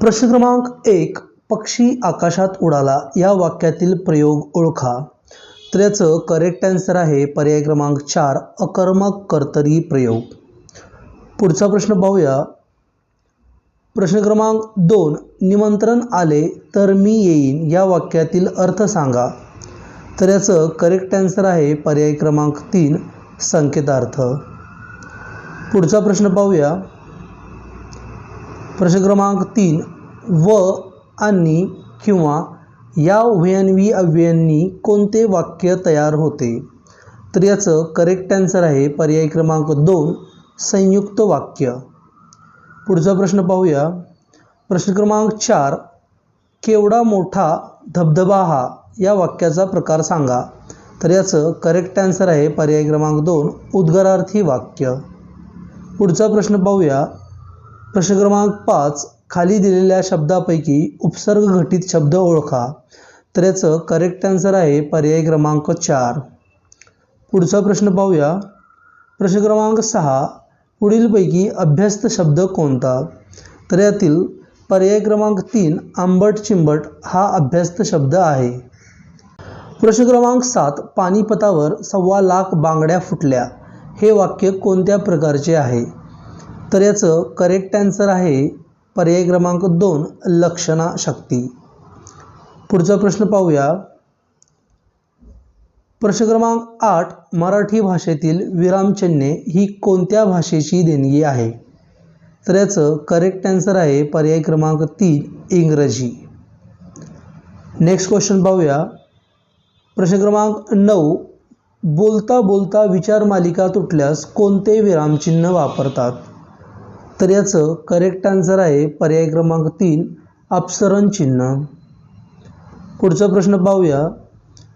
प्रश्न क्रमांक एक पक्षी आकाशात उडाला. या वाक्यातील प्रयोग ओळखा. तर याचं करेक्ट आन्सर आहे पर्याय क्रमांक चार अकर्मक कर्तरी प्रयोग. पुढचा प्रश्न पाहूया. प्रश्न क्रमांक दोन निमंत्रण आले तर मी येईन. या वाक्यातील अर्थ सांगा. तर याचं करेक्ट आन्सर आहे पर्याय क्रमांक तीन संकेतार्थ. पुढचा प्रश्न पाहूया. प्रश्न क्रमांक तीन व आणि किंवा या उभयान्वी अव्ययांनी कोणते वाक्य तयार होते? तर याचं करेक्ट आन्सर आहे पर्याय क्रमांक दोन संयुक्त वाक्य. पुढचा प्रश्न पाहूया. प्रश्न क्रमांक चार केवढा मोठा धबधबा हा? या वाक्याचा प्रकार सांगा. तर याचं करेक्ट आन्सर आहे पर्याय क्रमांक दोन उद्गारार्थी वाक्य. पुढचा प्रश्न पाहूया. प्रश्न क्रमांक पाच खाली दिलेल्या शब्दापैकी उपसर्ग घटित शब्द ओळखा. तर याचं करेक्ट आन्सर आहे पर्याय क्रमांक चार. पुढचा प्रश्न पाहूया. प्रश्न क्रमांक सहा पुढीलपैकी अभ्यस्त शब्द कोणता? तर यातील पर्याय क्रमांक तीन आंबट चिंबट हा अभ्यस्त शब्द आहे. प्रश्न क्रमांक सात पानिपतावर सव्वा लाख बांगड्या फुटल्या. हे वाक्य कोणत्या प्रकारचे आहे? तर याचं करेक्ट ॲन्सर आहे पर्याय क्रमांक दोन लक्षणा शक्ती. पुढचा प्रश्न पाहूया. प्रश्न क्रमांक आठ मराठी भाषेतील विरामचिन्हे ही कोणत्या भाषेची देणगी आहे? तर याचं करेक्ट ॲन्सर आहे पर्याय क्रमांक तीन इंग्रजी. नेक्स्ट क्वेश्चन पाहूया. प्रश्न क्रमांक नऊ बोलता बोलता विचार मालिका तुटल्यास कोणते विरामचिन्ह वापरतात? तर याचं करेक्ट आन्सर आहे पर्याय क्रमांक तीन अपसरण चिन्ह. पुढचा प्रश्न पाहूया.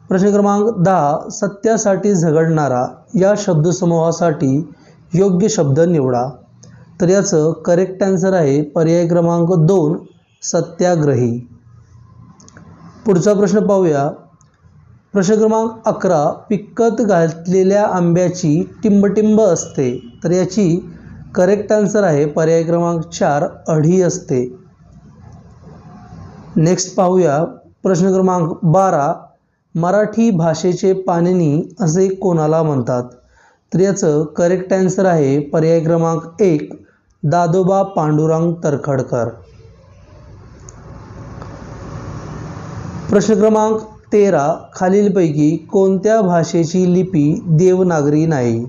प्रश्न क्रमांक दहा सत्यासाठी झगडणारा या शब्दसमूहासाठी योग्य शब्द निवडा. तर याचं करेक्ट आन्सर आहे पर्याय क्रमांक दोन सत्याग्रही. पुढचा प्रश्न पाहूया. प्रश्न क्रमांक अकरा पिकत घातलेल्या आंब्याची टिंबटिंब असते. तर याची करेक्ट आन्सर आहे पर्याय क्रमांक चार अढी असते. नेक्स्ट पाहूया प्रश्न क्रमांक बारा मराठी भाषेचे पाणिनी असे कोणाला म्हणतात? तर याचं करेक्ट आन्सर आहे पर्याय क्रमांक एक दादोबा पांडुरंग तरखडकर. प्रश्न क्रमांक तेरा खालीलपैकी कोणत्या भाषेची लिपी देवनागरी नाही?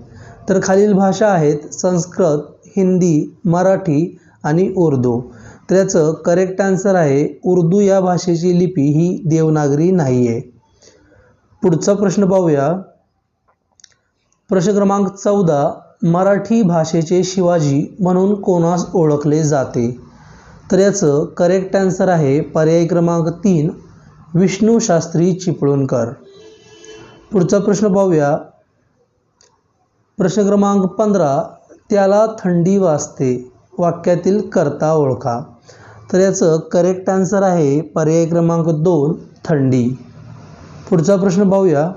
तर खालील भाषा आहेत संस्कृत हिंदी मराठी आणि उर्दू. तर याचं करेक्ट आन्सर आहे उर्दू या भाषेची लिपी ही देवनागरी नाही आहे पुढचा प्रश्न पाहूया. प्रश्न क्रमांक चौदा मराठी भाषेचे शिवाजी म्हणून कोणास ओळखले जाते? तर याचं करेक्ट आन्सर आहे पर्याय क्रमांक तीन विष्णू शास्त्री चिपळूणकर. पुढचा प्रश्न पाहूया. प्रश्न क्रमांक पंधरा त्याला थंडी वाजते. वाक्यातील कर्ता ओळखा. तर याचं करेक्ट आन्सर आहे पर्याय क्रमांक दोन थंडी. पुढचा प्रश्न पाहूया.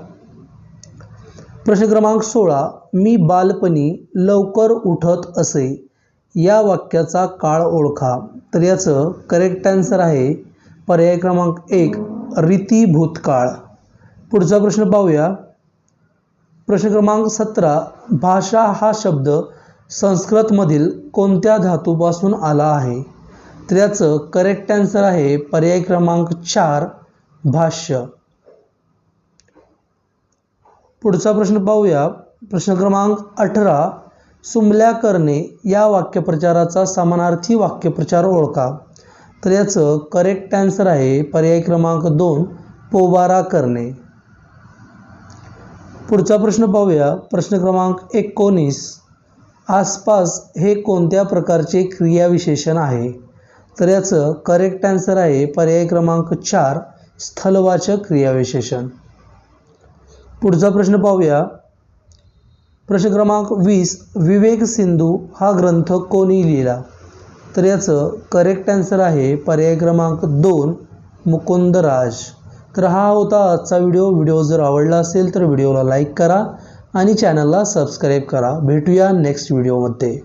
प्रश्न क्रमांक सोळा मी बालपणी लवकर उठत असे. या वाक्याचा काळ ओळखा. तर याचं करेक्ट आन्सर आहे पर्याय क्रमांक एक रीती भूतकाळ. पुढचा प्रश्न पाहूया. प्रश्न क्रमांक सतरा भाषा हा शब्द संस्कृतमधील कोणत्या धातूपासून आला आहे? तर याचं करेक्ट आन्सर आहे पर्याय क्रमांक चार भाष्य. पुढचा प्रश्न पाहूया. प्रश्न क्रमांक अठरा सुमल्या करणे या वाक्यप्रचाराचा समानार्थी वाक्यप्रचार ओळखा. तर याचं करेक्ट आन्सर आहे पर्याय क्रमांक दोन पोबारा करणे पुढचा प्रश्न पाहूया. प्रश्न क्रमांक एकोणीस आसपास हे कोणत्या प्रकारचे क्रियाविशेषण आहे? तर याचं करेक्ट आन्सर आहे पर्याय क्रमांक चार स्थलवाचक क्रियाविशेषण. पुढचा प्रश्न पाहूया. प्रश्न क्रमांक वीस विवेक सिंधू हा ग्रंथ कोणी लिहिला? तर याचं करेक्ट आन्सर आहे पर्याय क्रमांक दोन मुकुंदराज. तर हा होता आजचा व्हिडिओ व्हिडिओ जर आवडला असेल तर व्हिडिओला लाईक करा. आणि चॅनलला सबस्क्राईब करा. भेटूया नेक्स्ट व्हिडिओमध्ये.